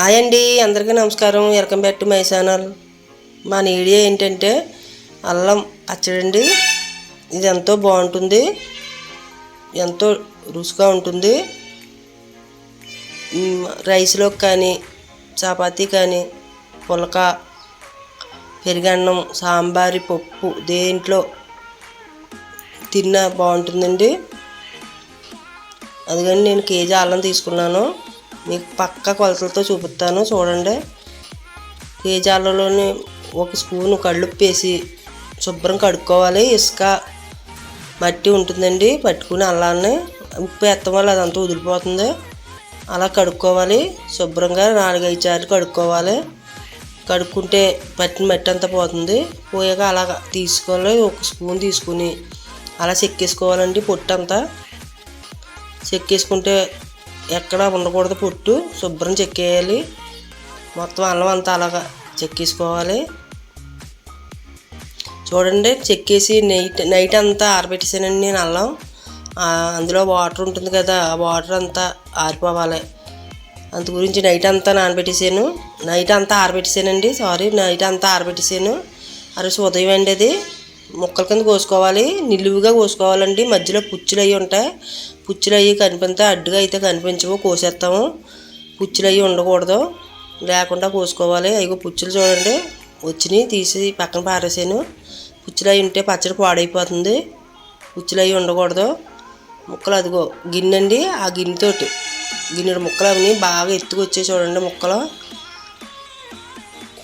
Hi అండి అందరికీ నమస్కారం. Welcome back to my channel. మా నీడియా ఏంటంటే అల్లం పచ్చడండి ఇది ఎంతో బాగుంటుంది. ఎంతో రుచిగా ఉంటుంది. మ్, రైస్లోకి కానీ చపాతీ కానీ పులక పెరుగన్నం సాంబారి పప్పు దేంట్లో తిన్నా బాగుంటుందండి. అందుకని నేను కేజీ అల్లం తీసుకున్నాను. మీకు పక్క కొలతలతో చూపిస్తాను చూడండి. ఏ అల్లంలోని ఒక స్పూన్ కళ్ళుప్పేసి శుభ్రం కడుక్కోవాలి. ఇసుక మట్టి ఉంటుందండి పట్టుకుని అల్లాన్ని ఉప్పు వేస్తాం వల్ల అదంతా వదిలిపోతుంది. అలా కడుక్కోవాలి శుభ్రంగా నాలుగైదు సార్లు కడుక్కోవాలి. కడుక్కుంటే పట్టిన మట్టి అంతా పోతుంది. పోయాక అలా తీసుకోవాలి ఒక స్పూన్ తీసుకుని అలా చెక్కేసుకోవాలండి పొట్టు అంతా చెక్కేసుకుంటే ఎక్కడ ఉండకూడదు పుట్టు. శుభ్రం చెక్కేయాలి. మొత్తం అల్లం అంతా అలాగా చెక్కేసుకోవాలి. చూడండి చెక్కేసి నైట్ నైట్ అంతా ఆరబెట్టేసానండి నేను అల్లం. అందులో వాటర్ ఉంటుంది కదా ఆ వాటర్ అంతా ఆరిపోవాలి. అందు గురించి నైట్ అంతా నానబెట్టేసాను. నైట్ అంతా ఆరబెట్టేసానండి సారీ. నైట్ అంతా ఆరబెట్టేసాను. అరసి ఉదయం అండి అది. ముక్కల కింద కోసుకోవాలి నిలువుగా కోసుకోవాలండి. మధ్యలో పుచ్చులు అవి ఉంటాయి. పుచ్చులు అవి కనిపించే అడ్డుగా అయితే కనిపించవు కోసేస్తాము. పుచ్చులు అవి ఉండకూడదు. లేకుండా కోసుకోవాలి. అవి పుచ్చులు చూడండి. వచ్చినాయి తీసి పక్కన పారేసాను. పుచ్చులు అవి ఉంటే పచ్చడి పాడైపోతుంది. పుచ్చులు అవి ఉండకూడదు. ముక్కలు అదిగో గిన్నె అండి ఆ గిన్నెతోటి గిన్నెడు ముక్కలు అవి బాగా ఎత్తుకొచ్చాయి చూడండి ముక్కలు.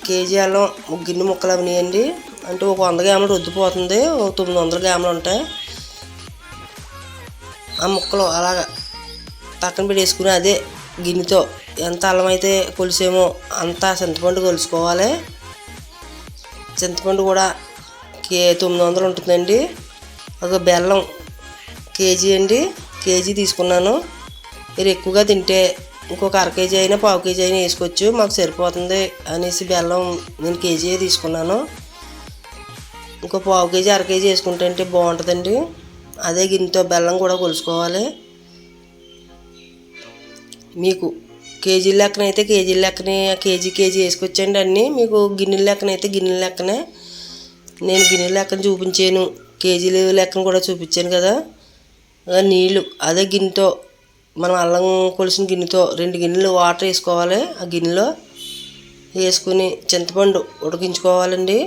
కేజీ అల్లం గిన్నె ముక్కలు అవినాయండి. అంటే ఒక వంద గ్రాములు రుద్దిపోతుంది ఒక తొమ్మిది వందల గ్రాములు ఉంటాయి. ఆ ముక్కలు అలాగా పక్కన పెట్టేసుకుని అదే గిన్నెతో ఎంత అల్లం అయితే కొలిసేమో అంత చింతపండు కొలుసుకోవాలి. చింతపండు కూడా కే తొమ్మిది వందలు ఉంటుందండి. ఒక బెల్లం కేజీ అండి కేజీ తీసుకున్నాను. మీరు ఎక్కువగా తింటే ఇంకొక అర కేజీ అయినా పావు కేజీ అయినా వేసుకోవచ్చు మాకు సరిపోతుంది అనేసి బెల్లం నేను కేజీ తీసుకున్నాను. ఇంకో పావు కేజీ అర కేజీ వేసుకుంటే బాగుంటుందండి. అదే గిన్నెతో బెల్లం కూడా కొలుసుకోవాలి. మీకు కేజీ లెక్కన అయితే కేజీ లెక్కనే కేజీ కేజీ వేసుకొచ్చండి అన్నీ. మీకు గిన్నెల లెక్కన అయితే గిన్నెల లెక్కనే. నేను గిన్నెల లెక్కన చూపించాను. కేజీల లెక్కన కూడా చూపించాను కదా. నీళ్ళు అదే గిన్నెతో మనం అల్లం కొలిసిన గిన్నెతో రెండు గిన్నెలు వాటర్ వేసుకోవాలి. ఆ గిన్నెలో వేసుకుని చింతపండు ఉడికించుకోవాలండి.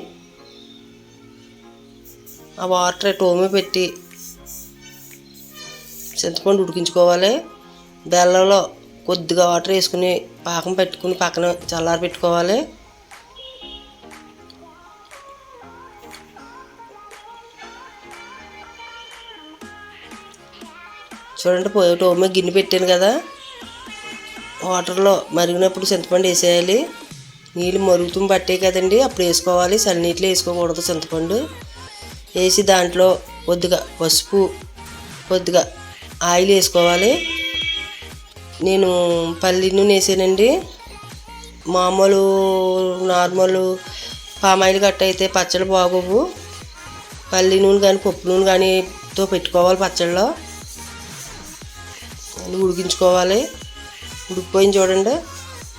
ఆ వాటర్ టోమి పెట్టి చింతపండు ఉడికించుకోవాలి. బెల్లంలో కొద్దిగా వాటర్ వేసుకుని పాకం పెట్టుకుని పక్కన చల్లారి పెట్టుకోవాలి. చూడండి పోయి టోమే గిన్నె పెట్టాను కదా. వాటర్లో మరిగినప్పుడు చింతపండు వేసేయాలి. నీళ్ళు మరుగుతూ పట్టాయి కదండి అప్పుడు వేసుకోవాలి. చల్లనీటిలో వేసుకోకూడదు చింతపండు. వేసి దాంట్లో కొద్దిగా పసుపు కొద్దిగా ఆయిల్ వేసుకోవాలి. నేను పల్లి నూనె వేసానండి. మామూలు నార్మల్ పామాయిల్ గట్ట అయితే పచ్చడి బాగోవు. పల్లి నూనె కానీ పప్పు నూనె కానీతో పెట్టుకోవాలి పచ్చడిలో ఉడికించుకోవాలి. ఉడికిపోయింది చూడండి.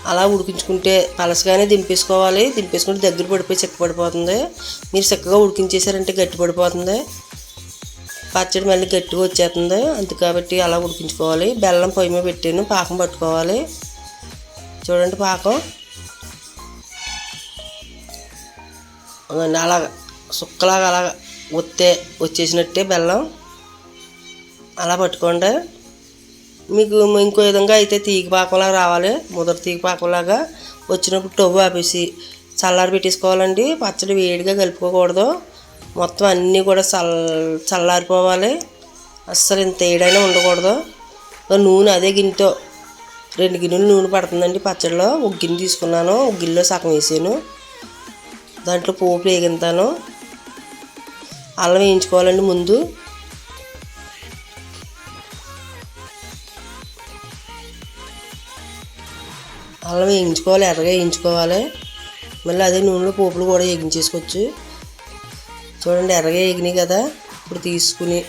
అలా ఉడికించుకుంటే పలసగానే దింపేసుకోవాలి. దింపేసుకుంటే దగ్గర పడిపోయి చెక్క పడిపోతుంది. మీరు చక్కగా ఉడికించేసారంటే గట్టి పడిపోతుంది. పచ్చడి మళ్ళీ గట్టిగా వచ్చేస్తుంది. అందు కాబట్టి అలా ఉడికించుకోవాలి. బెల్లం పొయ్యి మీద పెట్టాను. పాకం పట్టుకోవాలి. చూడండి పాకం. అలా అలాగ సుక్కలాగా అలాగ ఒత్తే వచ్చేసినట్టే బెల్లం. అలా పట్టుకోండి. మీకు ఇంకో విధంగా అయితే తీగ పాకంలాగా రావాలి. ముదర తీగ పాకంలాగా వచ్చినప్పుడు టవ్వు ఆపేసి చల్లారి పెట్టేసుకోవాలండి. పచ్చడి వేడిగా కలుపుకోకూడదు. మొత్తం అన్నీ కూడా చల్ చల్లారిపోవాలి. అస్సలు ఇంత ఏడైనా ఉండకూడదు. నూనె అదే గిన్నెతో రెండు గిన్నెలు నూనె పడుతుందండి పచ్చడిలో. ఒక గిన్నె తీసుకున్నాను. ఒక గిన్నెలో సగం వేసాను. దాంట్లో పోపు వేగింతాను. అల్లం వేయించుకోవాలండి ముందు. అల్లం వేయించుకోవాలి ఎర్రగా వేయించుకోవాలి. మళ్ళీ అదే నూనెలో పోపులు కూడా వేగించేసుకోవచ్చు. చూడండి ఎర్రగా వేగినాయి కదా. ఇప్పుడు తీసుకుని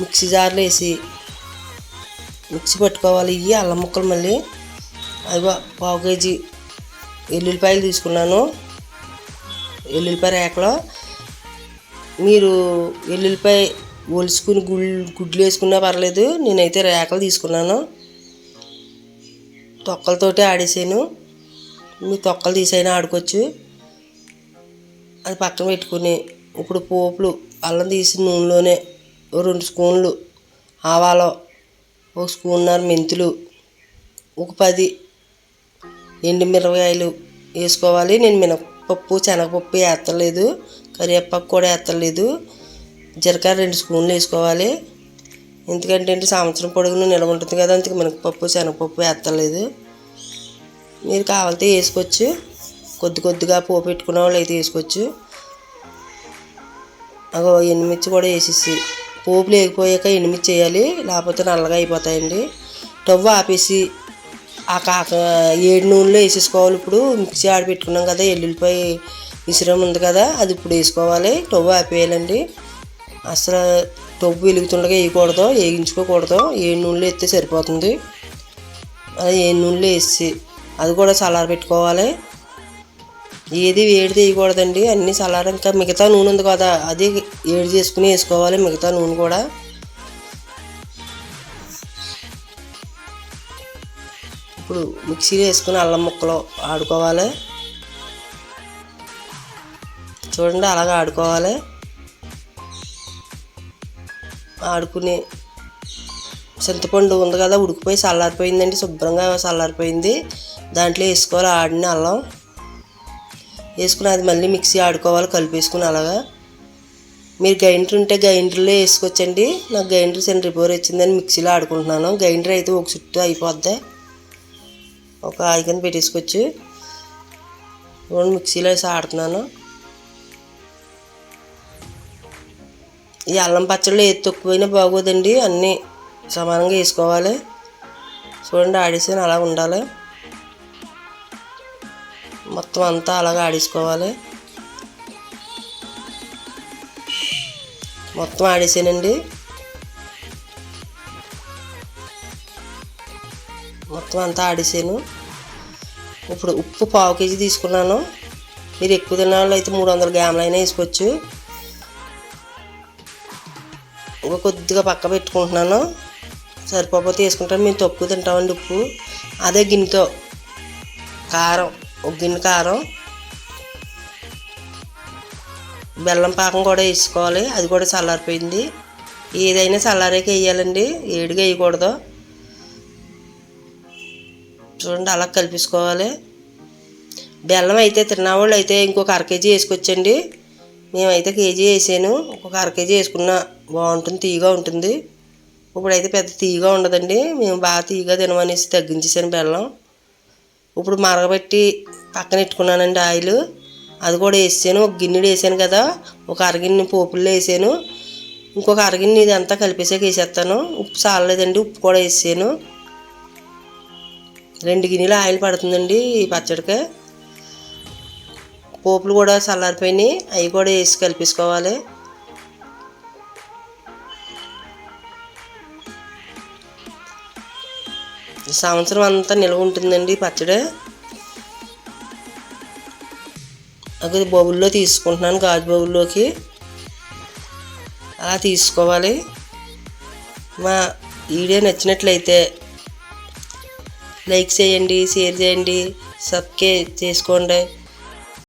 మిక్సీ జార్లో వేసి మిక్సీ పట్టుకోవాలి. ఇవి అల్లం ముక్కలు మళ్ళీ. అదిగో పావు కేజీ ఎల్లుల్లిపాయలు తీసుకున్నాను. ఎల్లుల్లిపాయ రేకలో. మీరు ఎల్లుల్లిపాయ ఒలుసుకుని గుళ్ళు గుడ్లు వేసుకున్నా పర్లేదు. నేనైతే రేకలు తీసుకున్నాను. తొక్కలతోటి ఆడేసాను. మీ తొక్కలు తీసైనా ఆడుకోవచ్చు. అది పక్కన పెట్టుకుని ఇప్పుడు పోపులు అల్లం తీసి నూనెలోనే రెండు స్పూన్లు ఆవాలు ఒక స్పూన్నర మెంతులు ఒక పది ఎండు మిరపకాయలు వేసుకోవాలి. నేను మినపప్పు శనగపప్పు వేస్తలేదు. కరివేపాకు కూడా వేస్తలేదు. జీలకర్ర రెండు స్పూన్లు వేసుకోవాలి. ఎందుకంటే ఏంటి సంవత్సరం పొడుగును నిల్వ ఉంటుంది కదా అందుకే మినపప్పు శనగపప్పు వేస్తలేదు మీరు కావాలితే వేసుకోవచ్చు. కొద్ది కొద్దిగా పోపు పెట్టుకున్న వాళ్ళు అయితే వేసుకోవచ్చు. అగో ఎండుమిర్చి కూడా వేసేసి. పోపు లేకపోయాక ఎండుమిర్చి వేయాలి లేకపోతే నల్లగా అయిపోతాయండి. టవ్వు ఆపేసి ఆ కాక ఏడు నూనెలో వేసేసుకోవాలి. ఇప్పుడు మిక్సీ ఆడ పెట్టుకున్నాం కదా ఎల్లుల్లిపాయ మిశ్రమం ఉంది కదా అది ఇప్పుడు వేసుకోవాలి. టవ్వు ఆపేయాలండి. అసలు టవ్వు వెలుగుతుండగా వేయకూడదు వేయించుకోకూడదు ఏడు నూనెలో వేస్తే సరిపోతుంది? అది ఏడు నూనెలో వేసి అది కూడా చల్లార పెట్టుకోవాలి. ఏది వేడి తీయకూడదండి అన్నీ చల్లార ఇంకా మిగతా నూనె ఉంది కదా అది వేడి చేసుకుని వేసుకోవాలి మిగతా నూనె కూడా. ఇప్పుడు మిక్సీలో వేసుకుని అల్లం ముక్కలు ఆడుకోవాలి. చూడండి అలాగ ఆడుకోవాలి. ఆడుకునే చింతపండు ఉంది కదా ఉడికిపోయి చల్లారిపోయిందండి శుభ్రంగా చల్లారిపోయింది. దాంట్లో వేసుకోవాలి ఆడిన అల్లం. వేసుకుని అది మళ్ళీ మిక్సీ ఆడుకోవాలి కలిపేసుకుని అలాగా. మీరు గ్రైండర్ ఉంటే గ్రైండర్లో వేసుకోవచ్చండి. నాకు గ్రైండర్ చిన్న రిపేర్ వచ్చిందని మిక్సీలో ఆడుకుంటున్నాను. గ్రైండర్ అయితే ఒక చుట్టూ అయిపోద్ది. ఒక ఐకన్ పెట్టేసుకోవచ్చు. మిక్సీలో వేసి ఆడుతున్నాను. ఈ అల్లం పచ్చళ్ళు ఏది తక్కువైనా బాగోదండి అన్నీ సమానంగా వేసుకోవాలి. చూడండి ఆడేసాను అలా ఉండాలి. మొత్తం అంతా అలాగ ఆడేసుకోవాలి. మొత్తం ఆడేసానండి. మొత్తం అంతా ఆడేసాను. ఇప్పుడు ఉప్పు పావు కేజీ తీసుకున్నాను. మీరు ఎక్కువ తిన్న వాళ్ళు అయితే మూడు వందల గ్రాములైనా అయినా వేసుకోవచ్చు. ఇంకా కొద్దిగా పక్క పెట్టుకుంటున్నాను. సరిపోతే వేసుకుంటాను. మేము తక్కువ తింటామండి ఉప్పు. అదే గిన్నెతో కారం ఒక గిన్నె కారం. బెల్లం పాకం కూడా వేసుకోవాలి. అది కూడా చల్లారిపోయింది. ఏదైనా చల్లారేకి వేయాలండి. ఏడుగా వేయకూడదు. చూడండి అలా కలిపేసుకోవాలి. బెల్లం అయితే తిన్నవాళ్ళు అయితే ఇంకొక అర కేజీ వేసుకొచ్చండి. మేమైతే కేజీ వేసాను. ఇంకొక అర కేజీ వేసుకున్నా. బాగుంటుంది తీయగా ఉంటుంది. ఇప్పుడైతే పెద్ద తీయగా ఉండదండి. మేము బాగా తీయగా తినమనేసి తగ్గించేసాను బెల్లం. ఇప్పుడు మరగబెట్టి పక్కన పెట్టుకున్నానండి ఆయిల్. అది కూడా వేసాను. ఒక గిన్నెడు వేసాను కదా. ఒక అరగిన్ని పోపుల్లో వేసాను. ఇంకొక అరగిన్ని ఇది అంతా కలిపేసాక వేసేస్తాను. ఉప్పు చాలలేదండి ఉప్పు కూడా వేసాను. రెండు గిన్నెలు ఆయిల్ పడుతుందండి ఈ పచ్చడికి. పోపులు కూడా చల్లారిపోయినాయి. అవి కూడా వేసి కలిపేసుకోవాలి. సంవత్సరం అంతా నిల్వ ఉంటుందండి పచ్చడి. అది బౌల్లో తీసుకుంటున్నాను గాజు బౌల్లోకి. అలా తీసుకోవాలి. మా వీడియో నచ్చినట్లయితే లైక్ చేయండి షేర్ చేయండి సబ్స్క్రైబ్ చేసుకోండి.